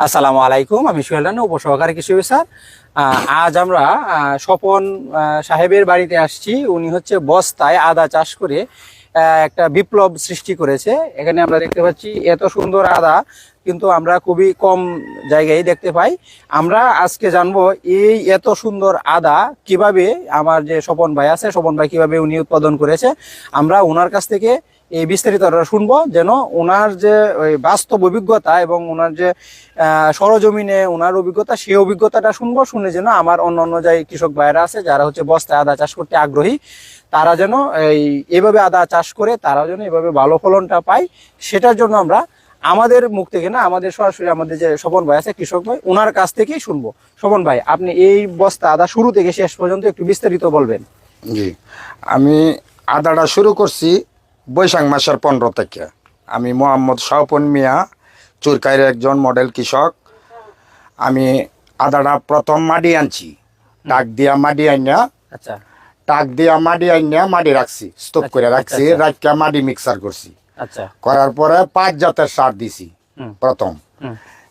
আসসালামু আলাইকুম, আমি সোহেল রানা, উপসহকারী কৃষি অফিসার। আজ আমরা স্বপন সাহেবের বাড়িতে আসছি। উনি হচ্ছে বস্তায় আদা চাষ করে একটা বিপ্লব সৃষ্টি করেছে। এখানে আমরা দেখতে পাচ্ছি, এত সুন্দর আদা, কিন্তু আমরা খুবই কম জায়গায় দেখতে পাই। আমরা আজকে জানব, এই এত সুন্দর আদা কীভাবে আমার যে স্বপন ভাই আছে, স্বপন ভাই কীভাবে উনি উৎপাদন করেছে, আমরা ওনার কাছ থেকে এই বিস্তারিত আমরা শুনব, যেন ওনার যে, ওই বাস্তব অভিজ্ঞতা এবং ওনার যে সরজমিনে ওনার অভিজ্ঞতা, সেই অভিজ্ঞতাটা শুনব, শুনে যেন আমার অন্য অন্য যাই কৃষক ভাইরা আছে, যারা হচ্ছে বস্তায় আদা চাষ করতে আগ্রহী, তারা যেন এই, এভাবে আদা চাষ করে তারা যেন এভাবে ভালো ফলনটা পায়, সেটার জন্য আমরা আমাদের মুখ থেকে না, আমাদের সরাসরি আমাদের যে স্বপন ভাই আছে, কৃষক ভাই, ওনার কাছ থেকেই শুনব। স্বপন ভাই, আপনি এই বস্তা আদা শুরু থেকে শেষ পর্যন্ত একটু বিস্তারিত বলবেন। জি, আমি আদাটা শুরু করছি বৈশাখ মাসের পনেরো থেকে আমি মোহাম্মদ শাহপন মিয়া চুরকাইয়ের একজন মডেল কৃষক। আমি আদাটা প্রথম মাটি আনছি। টাক দিয়া মাটি আইনা। আচ্ছা। টাক দিয়া মাটি আইনা মাটি রাখছি স্তূপ করে আচ্ছা, রাখছি আচ্ছা। রাখিয়া মাটি মিক্সার করছি। আচ্ছা। করার পরে পাঁচ জাতের সার দিছি প্রথম।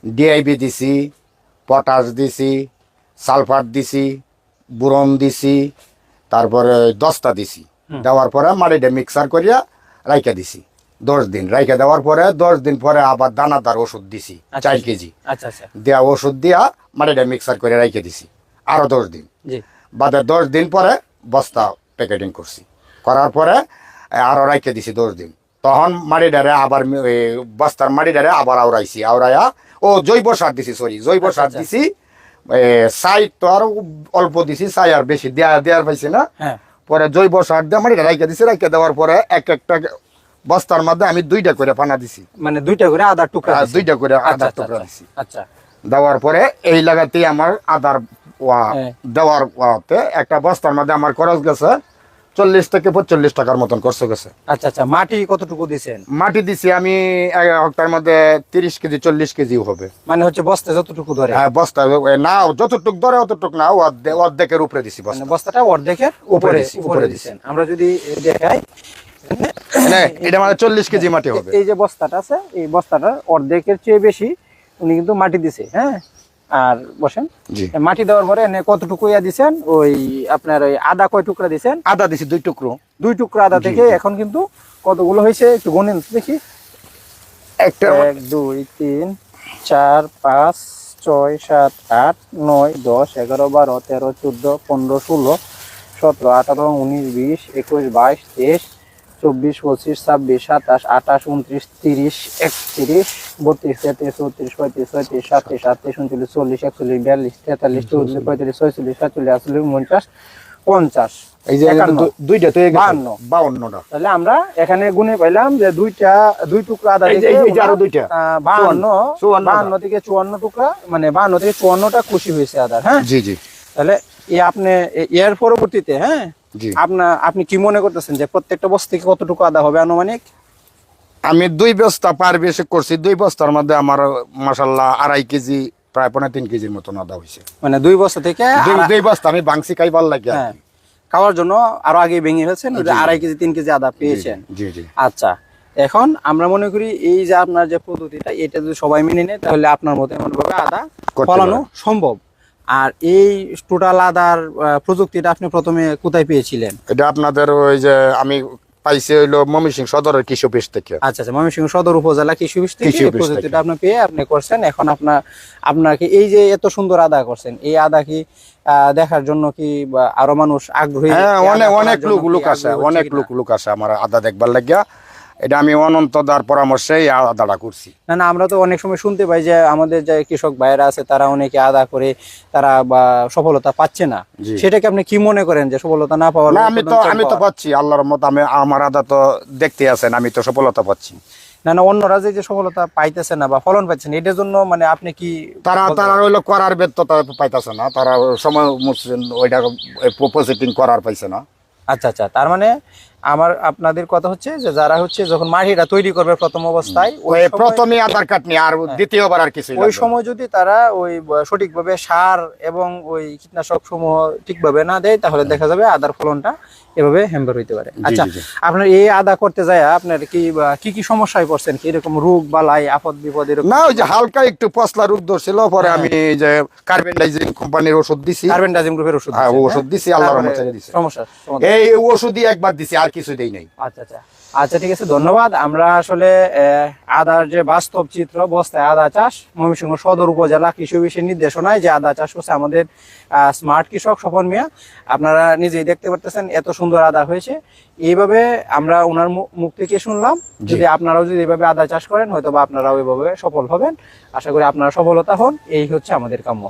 ডিআইবি দিছি পটাশ দিছি সালফার দিছি বুরন দিছি তারপরে দস্তা দিছি। দেওয়ার পরে মাটিটা মিক্সার করিয়া রাইখা দিছি। দশ দিন রাইখা দেওয়ার পরে দশ দিন পরে আবার দানাদার ওষুধ দিছি আচ্ছা, চার আচ্ছা। কেজি। আচ্ছা আচ্ছা। দেওয়া ওষুধ দিয়া মাটিটা মিক্সার করে রাইখে দিছি আরও দশ দিন। বাদে দশ দিন পরে বস্তা প্যাকেটিং করছি। করার পরে আরও রাইখে দিছি দশ দিন। তখন মাটিডারে আবার বস্তার মাটিডারে আবার আওড়াইছি আওড়াইয়া ও জৈব সার দিছি সরি জৈব সার। দিছি সাই তো আরও অল্প দিছি সাই আর বেশি দেয়া দেওয়ার পাইছি না। হ্যাঁ। পরে জৈব সার দিয়ে আমার রাইখে দিছি রাইখে দেওয়ার পরে এক একটা বস্তার মধ্যে আমি দুইটা করে পানা দিছি। মানে দুইটা করে আদার টুকরা আর দুইটা করে আচ্ছা, আদার আচ্ছা, টুকরা আচ্ছা, দিছি। আচ্ছা। দেওয়ার পরে এই লাগাতেই আমার আদার ওয়া হ্যাঁ। দেওয়ার একটা বস্তার মধ্যে আমার খরচ গেছে চল্লিশ থেকে পঁয়তাল্লিশ টাকার মতন খরচ গেছে। আচ্ছা আচ্ছা মাটি কতটুকু দিছেন? মাটি দিছি আমি এক হপ্তার মধ্যে তিরিশ কেজি চল্লিশ কেজি হবে। মানে হচ্ছে বস্তা যতটুকু ধরে? হ্যাঁ বস্তা না যতটুক ধরে অতটুক না অর্ধে- অর্ধেকের উপরে দিছি মানে বস্তা। বস্তাটা অর্ধেকের উপরে উপরে দিছেন। আমরা যদি দেখাই মানে এটা মানে চল্লিশ কেজি মাটি হবে। এই যে বস্তাটা আছে এই বস্তাটা অর্ধেকের চেয়ে বেশি উনি কিন্তু মাটি দিছে হ্যাঁ? আর বসেন। মাটি দেওয়ার পরে এনে কতটুকু ইয়া দিছেন? ওই আপনার ওই আদা কয় টুকরা দিছেন? আদা দিছি দুই টুকরো। দুই টুকরা আদা থেকে এখন কিন্তু কতগুলো হয়েছে? একটু গণেন দেখি। একটা এক দুই তিন চার পাঁচ ছয় সাত আট নয় দশ এগারো বারো তেরো চোদ্দ পনেরো ষোলো সতেরো আঠারো উনিশ বিশ একুশ বাইশ তেইশ চব্বিশ পঁচিশ ছাব্বিশ সাতাশ আঠাশ উনত্রিশ তিরিশ একত্রিশ বত্রিশ তেত্রিশ চৌত্রিশ পঁয়ত্রিশ ছয়ত্রিশ সাতত্রিশ আটত্রিশ উনচল্লিশ চল্লিশ একচল্লিশ বিয়াল্লিশ তেতাল্লিশ চৌচল্লিশ পঁয়তাল্লিশ ছয়চল্লিশ সাতচল্লিশ আটচল্লিশ উনপঞ্চাশ পঞ্চাশ এই যে দুইটা তো বাহান্ন। বাউন্নটা তাহলে আমরা এখানে গুনে পাইলাম যে দুইটা দুই টুকরা আদা আরও দুইটা। বাহান্ন থেকে চুয়ান্ন টুকরা মানে বাহান্ন থেকে চুয়ান্নটা খুশি হয়েছে আদার হ্যাঁ? জি জি। তাহলে আপনি এর পরবর্তীতে হ্যাঁ? আপনার আপনি কি মনে করতেছেন যে প্রত্যেকটা বস্তা থেকে কতটুকু আদা হবে আনুমানিক? আমি দুই বস্তা পার বেশি করছি দুই বস্তার মধ্যে আমার মাসাল্লাহ আড়াই কেজি প্রায় পনেরো তিন কেজির মতন আদা হয়েছে মানে দুই বস্তা থেকে দুই বস্তা আমি বাংসি খাই ভালো লাগে হ্যাঁ। খাওয়ার জন্য আরও আগে ভেঙে ফেলছেন যে আড়াই কেজি তিন কেজি আদা পেয়েছেন। জি জি। আচ্ছা এখন আমরা মনে করি এই যে আপনার যে পদ্ধতিটা এটা যদি সবাই মেনে নেয় তাহলে আপনার মতো এমন ভাবে আদা ফলানো সম্ভব। আর এই টোটাল আদার প্রযুক্তিটা আপনি প্রথমে কোথায় পেয়েছিলেন? এটা আপনাদের ওই যে আমি পাইছি হইল ময়মনসিং সদরের কৃষি অফিস থেকে। আচ্ছা আচ্ছা ময়মনসিংহ সদর উপজেলা কৃষি অফিস থেকে এই প্রযুক্তিটা আপনি পেয়ে আপনি করছেন। এখন আপনার আপনাকে এই যে এত সুন্দর আদা করছেন এই আদা কি আহ, দেখার জন্য কি আরও মানুষ আগ্রহী? হ্যাঁ অনেক অনেক লোক লোক আছে অনেক? লোক লোক আছে আমার আদা দেখবার লাগিয়া। এটা আমি অনন্ত দার পরামর্শে আদাটা করছি। না না আমরা তো অনেক সময় শুনতে পাই যে আমাদের যে কৃষক ভাইয়েরা আছে তারা অনেকে আদা করে তারা বা সফলতা পাচ্ছে না। সেটাকে আপনি কি মনে করেন যে সফলতা না পাওয়ার না আমি তো আমি তো পাচ্ছি আল্লাহর মত আমি আমার আদা তো দেখতে আছেন আমি তো সফলতা পাচ্ছি। না না অন্যরা যে যে সফলতা পাইতেছে না বা ফলন পাচ্ছে না এটার জন্য মানে আপনি কি তারা তারা হইল করার ব্যর্থতা পাইতেছে না তারা সময় ওইটা প্রসেসিং করার পাইছে না। আচ্ছা আচ্ছা তার মানে আমার আপনাদের কথা হচ্ছে যে যারা হচ্ছে যখন মাটিটা তৈরি করবে প্রথম অবস্থায় ওই প্রথমে আধার কার্ড নিয়ে আর দ্বিতীয়বার আর কিছু ওই সময় যদি তারা ওই সঠিকভাবে সার এবং ওই কীটনাশক সমূহ ঠিকভাবে না দেয় তাহলে দেখা যাবে আদার ফলনটা এভাবে হ্যাম্বার হইতে পারে। আচ্ছা। আপনার এই আদা করতে যায় আপনার কি কি কি সমস্যায় পড়ছেন কি? এরকম রোগ বালাই আপদ বিপদ এরকম না ওই যে হালকা একটু পশলা রোগ ধরছিল পরে আমি এই যে কার্বেন্ডাইজিং কোম্পানির ওষুধ দিছি। কার্বন ডাইজিম গ্রুপের ওষুধ হ্যাঁ, ওষুধ দিছি, আল্লাহর রহমতে দিছে। সমস্যা এই ওষুধই একবার দিছি আর কিছু দেই নাই। আচ্ছা আচ্ছা। আচ্ছা ঠিক আছে ধন্যবাদ। আমরা আসলে আদার যে বাস্তব চিত্র বস্তায় আদা চাষ ময়মনসিংহ সদর উপজেলা কৃষি অফিসের নির্দেশনায় যে আদা চাষ করছে আমাদের স্মার্ট কৃষক স্বপন মিয়া আপনারা নিজেই দেখতে পারতেছেন এত সুন্দর আদা হয়েছে। এইভাবে আমরা ওনার মুখ থেকে শুনলাম যদি আপনারাও যদি এইভাবে আদা চাষ করেন হয়তো বা আপনারাও এইভাবে সফল হবেন। আশা করি আপনারা সফলতা হন। এই হচ্ছে আমাদের কাম্য।